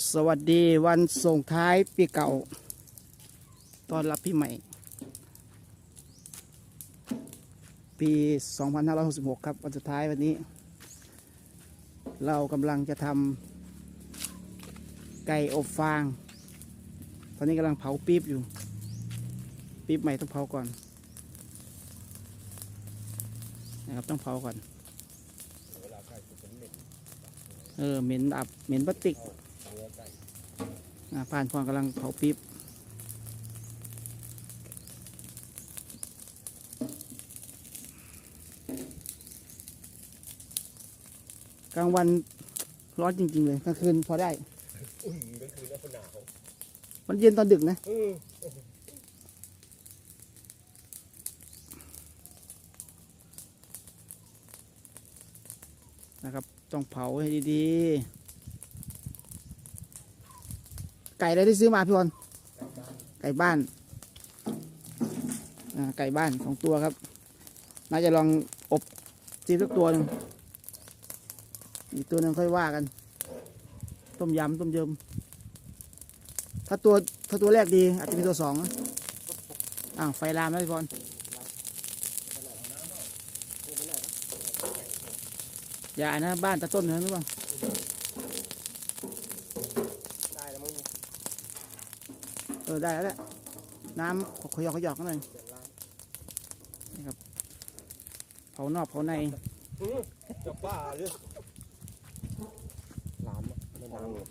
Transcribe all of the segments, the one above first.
สวัสดีวันส่งท้ายปีเก่าต้อนรับปีใหม่ ปี 2566 ครับ วันสุดท้ายวันนี้ เรากำลังจะทำไก่อบฟาง ตอนนี้กำลังเผาปี๊บอยู่ ปี๊บใหม่ต้องเผาก่อน นะครับต้องเผาก่อน เออเหม็นอับเหม็นพลาสติก อ่าผ่านพรกำลังเผาปิ๊บกลางวันร้อนจริง ๆ เลยกลางคืนพอได้อุ่นก็คือแล้วหนาว มันเย็นตอนดึกนะนะครับ ต้องเผาให้ดี ๆ ไก่อะไรที่ซื้อมาพี่บอลไก่บ้านไก่บ้านสองตัวครับ น่าจะลองอบซีสักตัวหนึ่งอีกตัวนึงค่อยว่ากัน ต้มยำต้มยำถ้าตัวถ้าตัวแรกดีอาจจะมีตัวสองอ้าวไฟลามแล้วพี่บอลอย่านะบ้านตะต้นนะรู้ป่ะ ได้แล้วมั้ง เออได้แล้วแหละน้ำขยอกขยอกกันหน่อยเผานอกเผาในจะบ้าเลยร้านไม่น้ำหรอก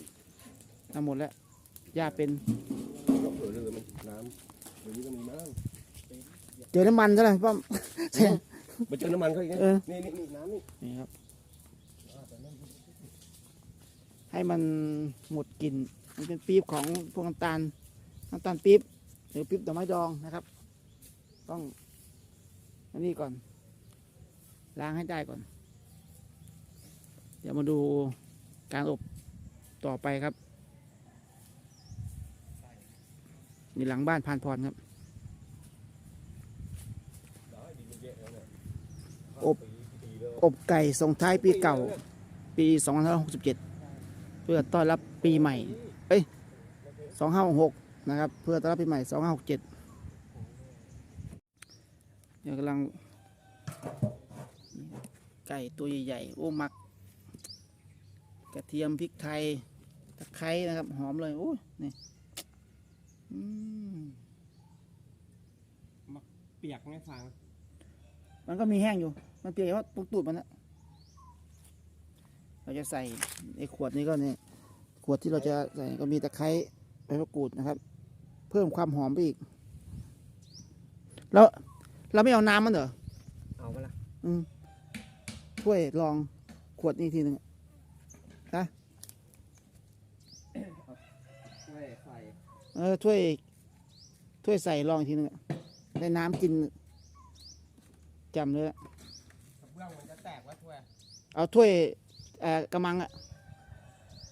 น้ำหมดแล้วหญ้าเป็นก็เผลอเลยมันน้ำเดี๋ยวนี้ก็มีน้เจอน้ำมันซะแล้วพี่ป้อมำมาเจอน้ำมันเขาอีกเออนี่นี่นี่น้ำนี่นี่ครับ ให้มันหมดกลิ่นมันเป็นปี๊บของพวกน้ำตาล น้ำตาลปี๊บหรือปี๊บดอกไม้ดองนะครับ ต้องอันนี้ก่อน ล้างให้ได้ก่อน เดี๋ยวมาดูการอบต่อไปครับนี่หลังบ้านพานพรครับอะแล้วเนี่ยอบปีแล้วอบไก่ส่งท้ายปีเก่า ปี2567 เพื่อต้อนรับปีใหม่ เอ้ย2566 นะครับ เพื่อต้อนรับปีใหม่ 2567เดี๋ยวกำลัง ไก่ตัวใหญ่ๆโอ้หมัก กระเทียมพริกไทยตะไคร้นะครับ หอมเลยโอ้ยนี่อืมเปียกไงฟังมันก็มีแห้งอยู่ มันเปียกว่าตรงตูดมันนะเราจะใส่ไอ้ขวดนี้ก็เนี่ยขวดที่เราจะใส่ก็มีตะไคร้ใบมะกรูดนะครับ เพิ่มความหอมไปอีก แล้ว เราไม่เอาน้ำมันเหรอ เอาไปละอืมถ้วยลองขวดนี้ทีหนึ่งช่วยใส่เออถ้วยถ้วยใส่ลองอีกทีหนึ่งอะได้น้ำกินจำเลยอะเบื้องมันจะแตกว่าช่วย เอาถ้วยเอ่อกระมังอะ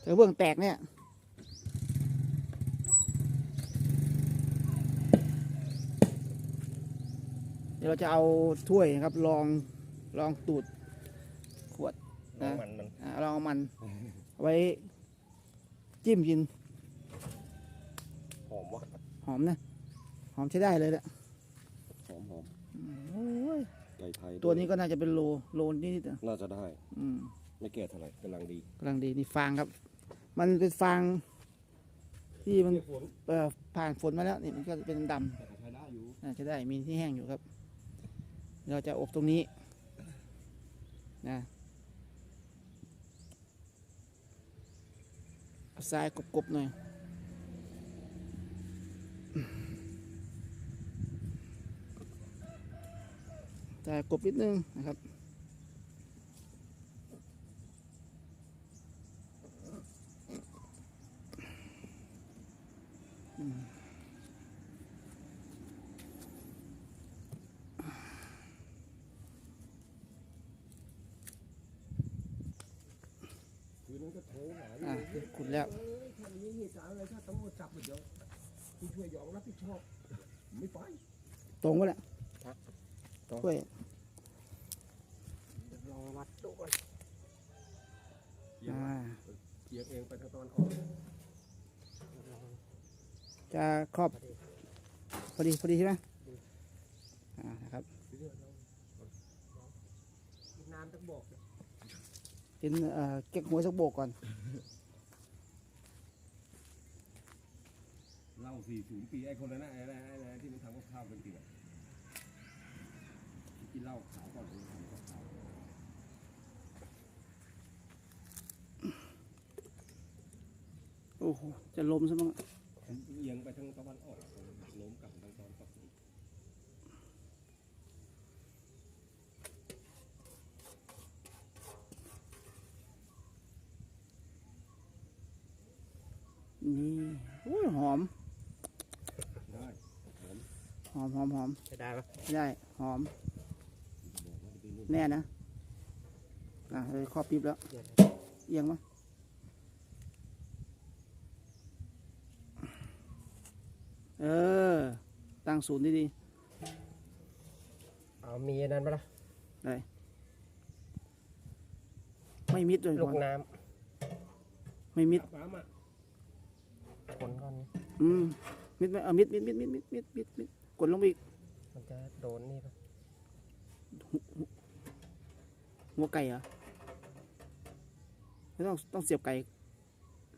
เธอเบื้องแตกเนี่ย เดี๋ยวเราจะเอาถ้วยนะครับลองลองตูดนะมันมันอ่าลองเอามันไว้จิ้มกิน หอมว่ะหอมนะ หอมใช้ได้เลยแหละหอมหอมโอ้ยไก่ไทยตัวนี้ก็น่าจะเป็นโลโลนิดๆอะน่าจะได้ อืมไม่แก่เท่าไหร่กำลังดีกำลังดีนี่ฟางครับ มันเป็นฟาง ที่มันฝนเอ่อผ่านฝนมาแล้วนี่มันก็เป็นดำแต่ก็ใช้ได้อยู่ๆน่าจะได้มีที่แห้งอยู่ครับ เราจะอบตรงนี้นะเอาทรายกบๆหน่อยทรายกบนิดนึงนะครับ คืนนั้นก็โทรหา อะ ขุดแล้วเอ้ยทำนี้เหตุการณ์อะไรถ้าตำรวจจับเดี๋ยวคุณช่วยยอมรับผิดชอบไม่ไปตรงก็แหละตรงช่วยเดี๋ยวรอวัดดูก่อนอ่าเกียบเองไปทางตอนออกจะครอบ พอดีพอดีใช่ไหมอ่านะครับกินน้ำต้องบอกเนี่ยเป็นเอ่อเก็กหัวสักโบกก่อน เห ล่าสี่ศูนย์ปีไอ้คนนั้นนะไอ้อะไรไอ้อะไรที่มันทำกับข้าวเป็นปีอะกินเหล้าขาวก่อนทำกับข้าวโอ้โห จะลมซะมั้งเอียงไปทางตะวันออก อมหอมหอมจะได้ปะได้หอม แน่นะอะเลครอบปิ๊บแล้ว เอียงมั้เออ ตั้งศูนย์ดีดีเอามีอันนั้นปะล่ะได้ไม่มิดเลยลูกน้ำไม่มิดผลก่อนอืมมิดไหมเออมิดมิดมิดมิดมิดมิดมิด กดลงไปอีกมันจะโดนนี่ปะหัวไก่เหรอไม่ต้องต้องเสียบไก่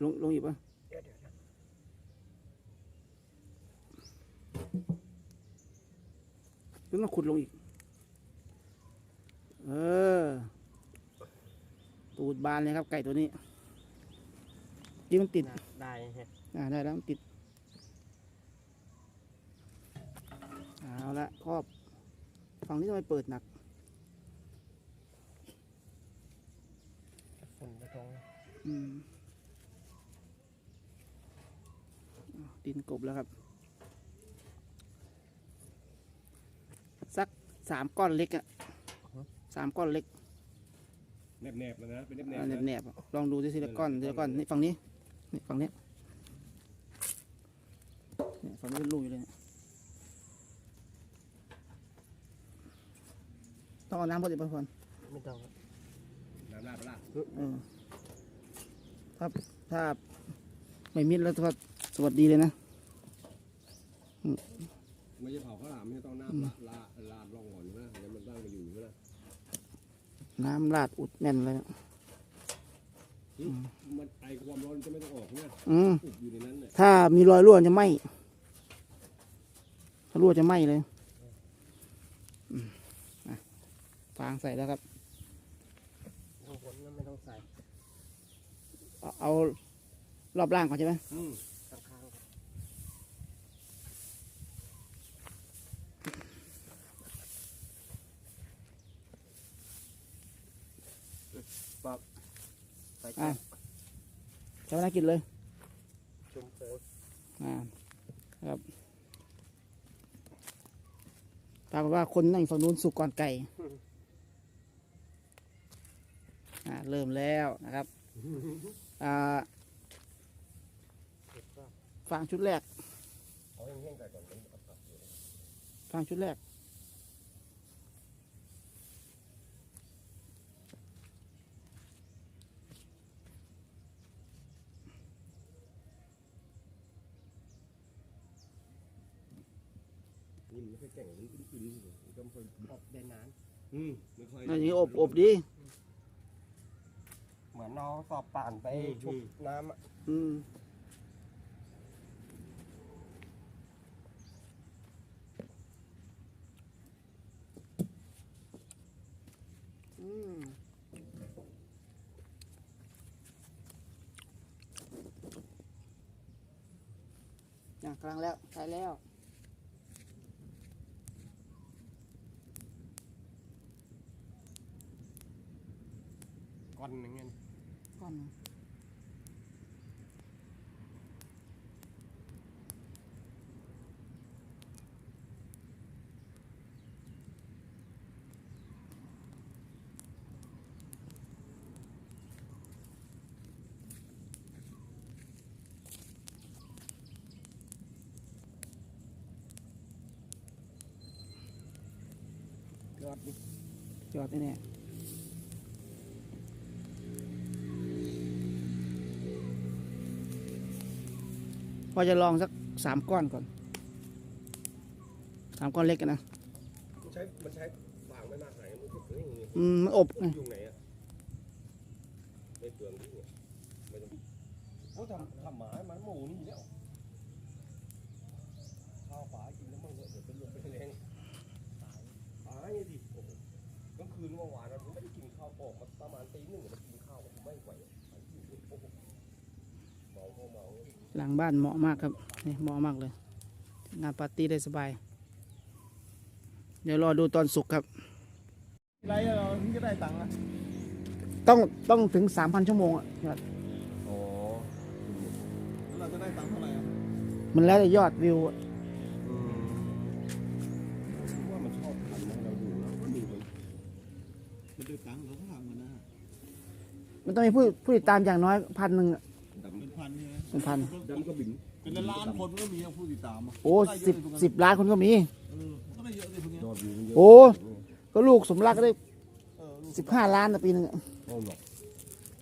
ลงลงอีกป่ะเดี๋ยวเดี๋ยวเดี๋ยวหรือต้องขุดลงอีก เออ ตูดบานเลยครับไก่ตัวนี้ที่มันติดน่ะได้ฮะ อ่าได้แล้วมันติด เอาละครอบฝั่งนี้ทำไมเปิดหนักฝุ่นไปตรงอืมอ้าวดินกบแล้วครับ สักสามก้อนเล็กอะสามก้อนเล็กแนบแนบๆแล้วนะเป็นแนบแนเอาบแหนบๆอะลองดูทีละก้อนทีละก้อนนี่ฝั่งนี้นี่ฝั่งนี้เนี่ยฝั่งนี้เป็นรูอยู่เลยเนี่ย ต้องเอาน้ำพอดีพอพอนไม่ต้องน้ำราดปลาเออถ้าถ้าไม่มิดแล้วก็สวัสดีเลยนะไม่ใช่เผาข้าวหลามไม่ต้องน้ำลาดลาดลาดร่องก่อนนะงั้นมันตั้งมาอยู่นะน้ำราดอุดแน่นเลยนะมันไอความร้อนจะไม่ต้องออกนะอืมอุบอยู่ในนั้นเนี่ยถ้ามีรอยรั่วจะไหมถ้ารั่วจะไหมเลยอืมอะฟางใส่แล้วครับข้างบนนั้นไม่ต้องใส่ เอาเอารอบล่างก่อนใช่ไหมอืมข้างข้างใส่อะใช้เวลากินเลยชุมโพสอ่าครับปรากฏว่าคนนั่งฝั่งนู้นสุกก่อนไก่ อ่าเริ่มแล้วนะครับอ่าฟางชุดแรกเอาแห้งๆใส่ก่อนมันเอากลับอยู่ฟางชุดแรก นี่มันไม่ค่อยแก่งมันอึนๆมันก็ไม่ค่อยอบได้นานอืมไม่ค่อยอันนี้อบอบดี มือนเราสอบป่านไปอืม ชุบน้ำอะอืม อืมอย่างกลางแล้วใช้แล้ว ก้อนหนึ่งเงี้ย อดดิยอดแน่ๆพอจะลองสักสามก้อนก่อนสามก้อนเล็กกันนะมันใช้มันใช้ฟางไม่มากไหนมันถึงอย่างนี้อืมมันอบไงอยู่ไหนอะไม่เปลืองที่เนี่ยไม่ต้องเขาทำทำหมาให้มันหมูนี่แล้วข้าวฝากินแล้วมั่งเถอะเดี๋ยวเป็นลมเป็นแรงตายดิโอ้โหกลางคืนเมื่อวานเราไม่ได้กินข้าวออกมาประมาณตีหนึ่งมากินข้าวไม่ไหวไปอยู่โอ้โหเมาก็เมา หลังบ้านเหมาะมากครับนี่เหมาะมากเลย งานปาร์ตี้ได้สบาย เดี๋ยวรอดูตอนสุกครับไรอะเราถึงจะได้ตังค์อะต้องต้องถึงสามพันชั่วโมงอะอ๋อแล้วเราจะได้ตังค์เท่าไหร่อะมันแล้วแต่ยอดวิวอะอืมว่ามันชอบทำนะเราดูแล้วก็ดูมันมันได้ตังค์เขาก็ทำกันนะ มันต้องมีผู้ผู้ติดตามอย่างน้อยพันหนึ่งอะ เป็นพันดำก็บินเป็นล้านๆคนก็มีอะผู้ติดตามอะโอ้ได้เยสิบอะเลยพวกนั้นสิบล้านคนก็มี เออก็ได้เยอะเลยพวกเนี้ยยอดวิวมันเยอะโอ้ ก็ลูกสมรักก็ได้เออลูกสิบห้าล้านนะปีหนึงอะโอ้หรอก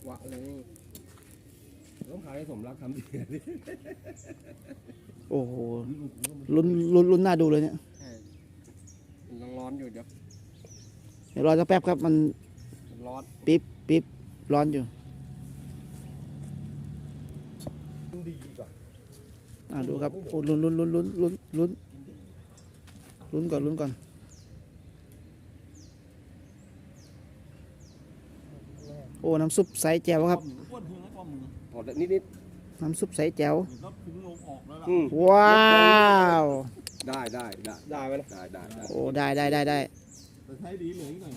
วะเลยต้องขายให้สมรักทำดีดิโอ้โหลุ้นลุ้นลุ้นน่าดูเลยเนี่ยใช่มันยังร้อนอยู่เดี๋ยวเดี๋ยวรอสักแป๊บครับมันมันร้อน ปิ๊บปิ๊บร้อนอยู่ ดีกว่าอ่าดูครับโอ้ลุ้นลุ้นลุ้นลุ้นลุ้นลุ้นลุ้นก่อนลุ้นก่อนโอ้น้ำซุปใสแจ๋วครับอ้วนเพื่อนก็มือพอนิดนิดน้ำซุปใสแจ๋วเดี๋ยวก็ถึงลงออกแล้วล่ะอืมว้าวได้ได้ได้ได้ไหมล่ะได้ได้ได้โอ้ได้ได้ได้ได้แต่ใช้ดีเหลืออีกหน่อย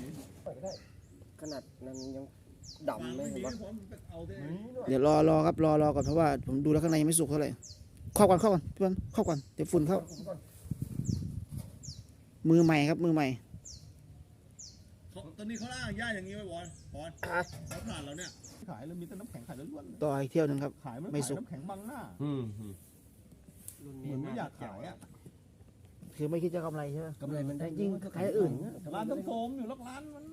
ขนาดนั้นยังฟั ดำงไม่ไม่เห็ดีนว่าพร้อมไปเอาได้เดี๋ยวรอรอครับรอรอก่อนเพราะว่าผมดูแล้วข้างในยังไม่สุกเท่าไหร่เข้าก่อนเข้าก่อนพี่บอลเข้าก่อนเดี๋ยวฝุ่นเข้า มือใหม่ครับมือใหม่เขาตอนนี้เขาล่างย่าอย่างนี้ไหมบอลบอลเขาผ่านแล้วเนี่ยขายแล้วมีแต่น้ำแข็งขายล้วนต่ออีกเที่ยวหนึ่งครับๆขายไม่ไม่ขายสุกน้ำแข็งบังหน้าอืมอืมรุ่นเหนี้มือนไม่น่อยากขายอะคือไม่คิดจะกำไรใช่ไหมกำไรมันได้แต่จริงขายอื่นร้านต้องโฟมอยู่แล้วร้านมันยังไงบอก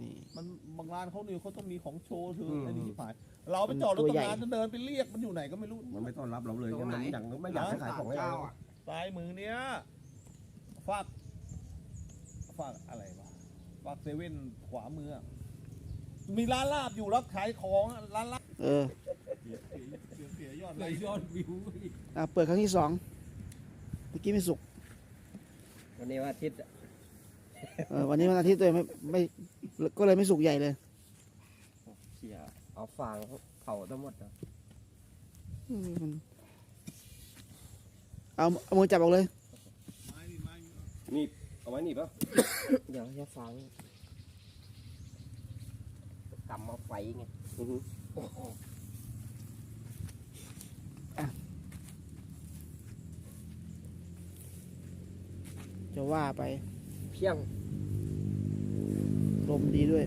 นี่ มันบางร้านเขาเนี่ยเขาต้องมีของโชว์ถือไอ้นี่ที่ผ่านเราไปจอดรถตำนานจะเดินไปเรียกมันอยู่ไหนก็ไม่รู้มันไม่ต้อนรับเราเลยมันอยากไม่อยากให้ขายของให้เราซ้ายมือเนี้ยฝากฝากอะไรวะฝากเซเว่นขวามืออะมีร้านลาบอยู่รับขายของอะร้านลาบเออเสียเสียยอดเลยยอดวิวอะเปิดครั้งที่สองเมื่อกี้ไม่สุกวันนี้วันอาทิตย์อะ เออวันนี้วันอาทิตย์เลยไม่ไม่ก็เลยไม่สุกใหญ่เลยเขี่ยเอาฟางเผาทั้งหมดอะอืมมันเอาเอามือจับออกเลยไม้นี่ไม้นี่เอาไว้นี่ปะเดี๋ยวจะฟางกำมาไฟไงอือฮึจะว่าไป เพียง ลมดีด้วย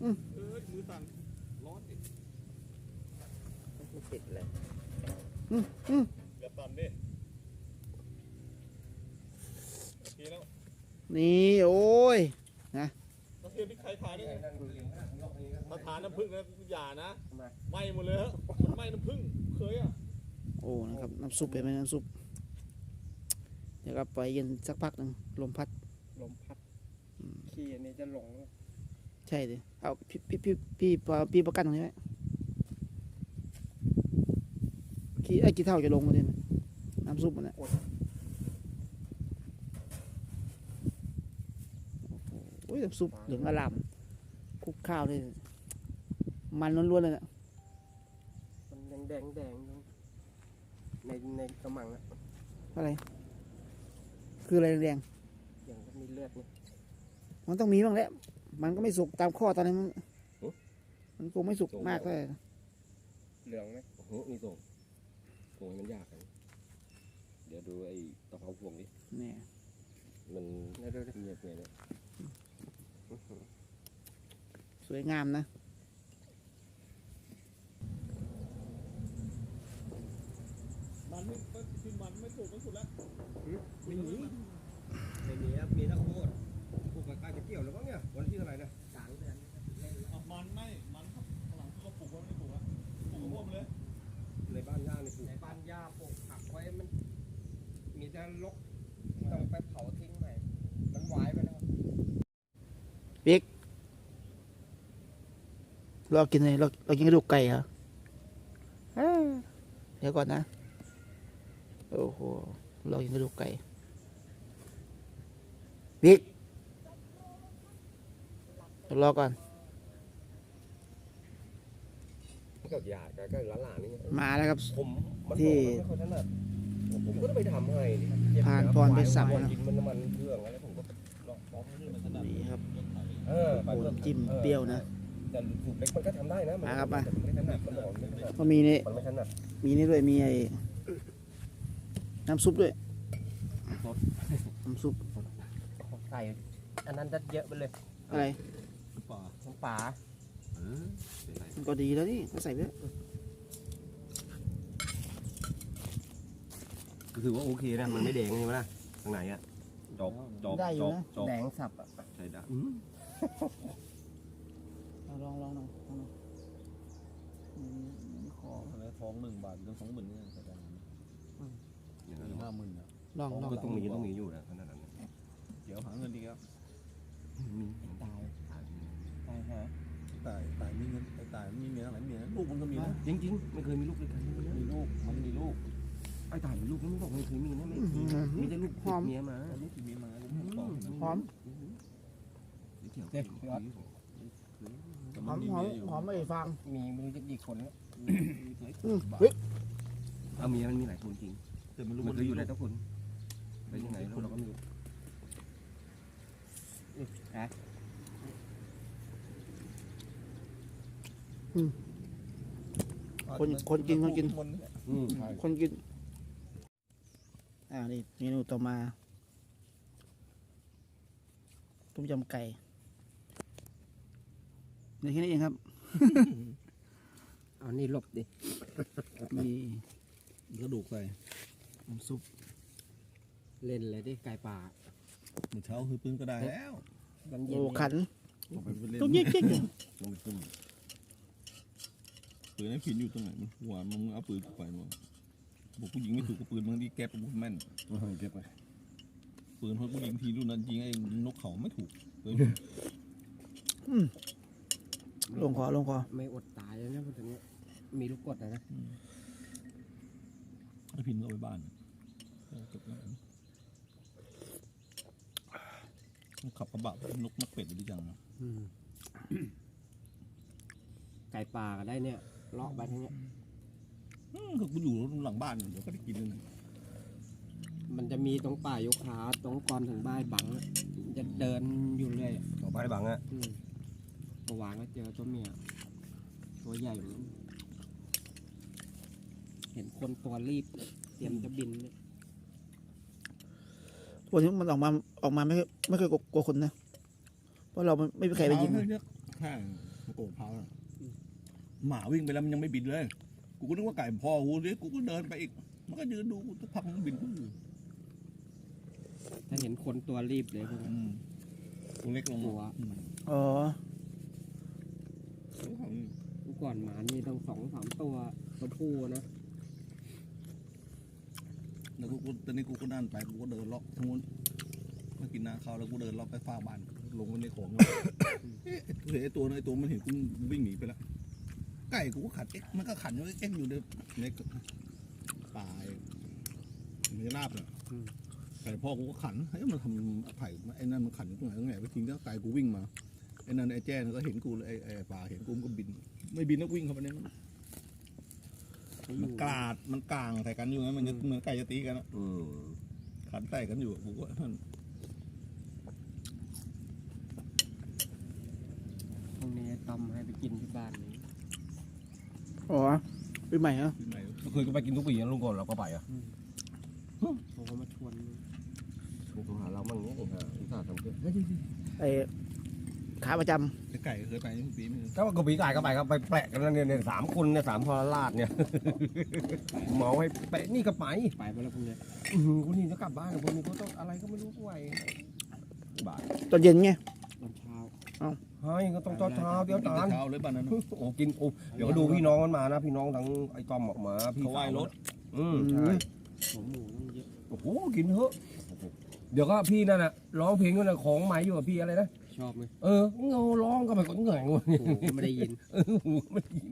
เออมือสั่นร้อนดิติดเลยอืมอืมอย่าสั่นดิโอเคแล้วนี่ โอ้ยน้ำเทียมที่ใครขายได้ไงมาทานน้ำผึ้งนะอย่านะ ไหม้หมดเลยฮะมันไหม้น้ำผึ้งเคยอะ โอ้นะครับน้ำซุปเป็นไหมน้ำซุปเดี๋ยวก็ปล่อยเย็นสักพักหนึ่งลมพัดลมพัดขี้อันนี้จะหลงแล้วใช่ดิเอาพี่พี่พี่พี่พี่พี่ประกันตรงนี้ไหมกี่ไอ้กี่เท่าจะลงมาเนี่ยน้ำซุปมันเนี่ยโอ้ยน้ำซุปเหลืองอลามคลุกข้าวเลยมันล้วนๆเลยเนี่ยมันยังแดงแดงอยู่ ในในกระมังอะอะไร คืออะไรแดงยังก็มีเลือดนี่ๆมันต้องมีบ้างแหละ มันก็ไม่สุกตามข้อตอนนี้มันมันคงไม่สุกมากเลยเหลืองไหมโอ้โหนี่ส่งส่งให้มันยากกันเดี๋ยวดูไอ้ตะเภาพวงนี้เนี่ยมันเดี๋ยวดูดิเงียบเงียบเนี่ยสวยงามนะ มันไม่มันไม่ปลูกมันสุดแล้วไม่มีไม่มีครับมีแต่าวโพดปลูกกับกาจะเกี่ยวหรือเปล่าเนี่ยวันที่เท่าไหร่นะกลางเดือนมันไม่มันหลังเขาปลูกเขาไม่ปลูกอะปลูกข้วโเลยในบ้านย่าในปลูกในบ้านย่าปลูกผักไว้มัน มีแต่ลกต้องไปเผาทิ้งใหม่มันหวาไปแล้วบิ๊กรอกินเลยรอรอกินกระดูกไก่เหรอเดี๋ยวก่อนนะ โอ้โหเรากินกระดูกไก่บิ๊กรอก่อนก็อยากก็หลานๆนี่ไงมาแล้วครับ ผมมันที่ บอกมันไม่ค่อยถนัดผมก็ต้องไปทำให้ดิผ่านพรไปสับวานะ กินมันน้ำมันเครื่องอะไรผมก็ลองลองนี่ครับ เออโอ้จิ้มเปรี้ยวนะ แต่สูตรเล็กมันก็ทำได้นะนมาครับมาแต่นไม่ถนัดมันบอกมันไม่ถนัดก็มีนี่มันไม่ถนัดมีนี่ด้วยมีไอ้ น้ำซุปด้วย น้ำซุปใส่อันนั้นดัดเยอะไปเลยอะไรป่าน้ำปลามันก็ดีแล้วนี่ก็ใส่ไปแล้วก็ถือว่าโอเคนะ มันไม่แดงใช่ไหมล่ะข้างในอะจอกจอกได้อจยู่อกนะจอกแดงสับอะใช่ได้เอาลองลองลองลองลองอืมขอแล้วท้องหนึ่งบาทถึงสองหมื่นเนี่ยแสดง อย่างนั้นห้าหมื่นอะลองลองก็ต้องมีต้องมีอยู่นะขนาดนั้นเดี๋ยวหาเงินดีครับมีตายตายฮะตายตายมีเงินไอ้ตายมีเมียอะไรเมียลูกมันก็มีนะจริงๆไม่เคยมีลูกเลยกันมีลูกมันมีลูกไอ้ตายมีลูกมันไม่บอกไม่เคยมีนะไม่อื้อหือมีแต่ลูกติดเมียมาลูกที่มีมาลูกสองหอมเดี๋ยวเดี๋ยวหอมหอมหอมไอ้ฟางมีไม่รู้จะกี่คนแล้วอืมเฮ้ยเอาเมียมันมีหลายคนจริง แต่มันรู้มันมันเคยอยู่ในทุกคนไปยังไงเราก็ไม่รู้คนคนกินคนกิน อืมคนกิน อ่า นี่เมนูต่อมา ต้มยำไก่ในแค่นี้เองครับ เอานี่หลบดิ มีกระดูกใส่ น้ำซุป เล่นเลยดิไก่ป่าเมื่อเช้าคือปืนก็ได้แล้วมันเย็โอ้นขันต้องไปเล่นต้องยิกยิกลงไปขึ้นปืนไอ้ผินอยู่ตรงไหนมันหัวมึงเอาปืนกูไปมั้งบอกผู้หญิงไม่ถูกกับปืนมึงดีแก๊ปกูแม่นเก็บไปปืนเพราะผู้หญิงทีรุ่นนั้นยิงไอ้นกเขาไม่ถูกเลยลงคอลงคอไม่อดตายแล้วนะพวกนี้มีลูกกดนะนะ ไอ้ผินก็เอาไปบ้าน จบแล้วขับกระบะนกนกเป็ดดีจังนะอืมไก่ป่าก็ได้เนี่ยเลาะไปทั้งเนี้ย อืมก็กูอยู่หลังบ้านเดี๋ยวก็ได้กินเลยมันจะมีตรงป่ายกขาตรงก่อนถึงบ้านบังอะมันจะเดินอยู่เรื่อยต่อไปบังอะอืมเมื่อวานก็เจอตัวเมียตัวใหญ่เหมือนกันเห็นคนตัวรีบ เตรียมจะบินเนี่ย วันนี้มันออกมาออกมาไม่เคยไม่เคยกลัวคนนะ เพราะเราไม่ไม่มีใครไปยิงเยข้างโกรธพร้าวอะหมาวิ่งไปแล้วมันยังไม่บินเลย กูก็นึกว่าไก่พ่อกูเลยกูก็เดินไปอีก มันก็ยืนดูกูสักพักมันบินปุ๊บถ้าเห็นคนตัวรีบเลยพวกนั้นอืมตัวเล็กลงหัวอืมอ๋อ เมื่อก่อนหมามีตั้งสองสามตัวตัวผู้นะ แล้วกูกูตอนนี้กูก็นั่นไปกูก็เดินเลาะทั้งนู้นมากินน้าเขาแล้วกูเดินเลาะไปฝ้าบ้านลงไปในของเอ๊ะไอ้ตัวนั้นไอ้ตัวมันเห็นกูวิ่งหนีไปแล้วไก่กูก็ขัดเอ๊ะมันก็ขันอยู่เอ๊ะอยู่ในในป่าไมันจะลาบเนี่ยไก่พ่อกูก็ขันเฮ้ยมันทำไผ่ไอ้นั่นมันขันอยู่ตรงไหนตรงไหนไปทิ้งแล้วไก่กูวิ่งมาไอ้นั่นไอ้แจ้นก็เห็นกูเลยไอ้ไอ้ป่าเห็นกูมันก็บิน ไม่บินแล้ววิ่งเข้าไปในนั้น มันยู่กลาดมันกลางใส่กันอยู่นะมันจะเหมือนไก่จะตีกันอะอืมขันใส่กันอยู่ผมก็นั่นพรุ่งนี้ต้มให้ไปกินที่บ้านนี้อ๋อปีใหม่เหรอที่ไหนเคยก็ไปกินทุกปีนะลุงก่อนเราก็ไปอะเขาก็มาชวน ลุงโทรหาเราบ้างเนี้ยนี่ฮะอุตส่าห์ทำเพื่อไอ้ ขาประจไอ้ไก่เคยไปทุกปีไหมก็กระปีกายก็ไปครับไปแปะกันแล้วเนี่ยเนี่ยสามคนเนี่ยสามพลราชเนี่ยเมาให้แปะนี่ก็ไปไปไปแล้วพรุ่งนี้อื้อหือคนนี้จะกลับบ้านคนนี้เขาต้องอะไรก็ไม่รู้ไหวบ่ายำตอนเย็นไงตอนเช้าเฮ้ยก็ต้องเช้าเช้าๆเดี๋ยวกินจาแต่นเช้าเลยบ้านนั้นโอ้กินโอ้เดี๋ยวก็ดูพี่น้องมันมานะ พี่น้องทั้งไอ้ต้อมออกมาพี่เขาไหว้รถอืมใช่หัวหมูต้องเยอะโอ้โหกินเถอะเดี๋ยวก็พี่นั่นน่ะร้องเพลงนั่นน่ะของไม้อยู่กับพี่อะไรนะ ชอบไหมเออเงาร้องก็ไม่ก็เหนื่อยโอ้โหไม่ได้ยิน เออหูไม่ได้ยิน